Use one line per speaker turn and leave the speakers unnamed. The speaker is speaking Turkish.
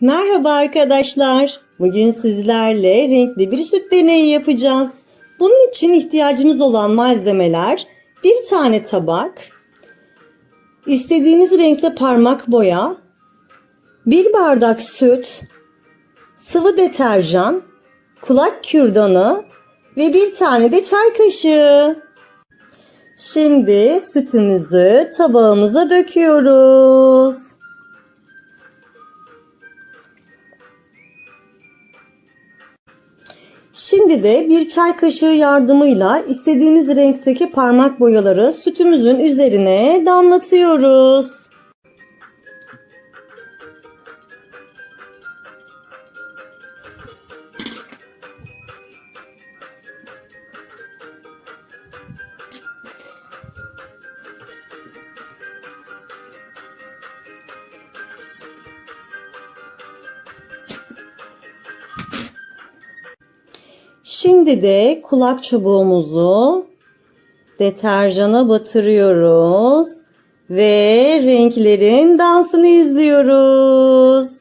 Merhaba arkadaşlar. Bugün sizlerle renkli bir süt deneyi yapacağız. Bunun için ihtiyacımız olan malzemeler bir tane tabak, istediğimiz renkte parmak boya, bir bardak süt, sıvı deterjan, kulak kürdanı ve bir tane de çay kaşığı. Şimdi sütümüzü tabağımıza döküyoruz. Şimdi de bir çay kaşığı yardımıyla istediğimiz renkteki parmak boyaları sütümüzün üzerine damlatıyoruz. Şimdi de kulak çubuğumuzu deterjana batırıyoruz ve renklerin dansını izliyoruz.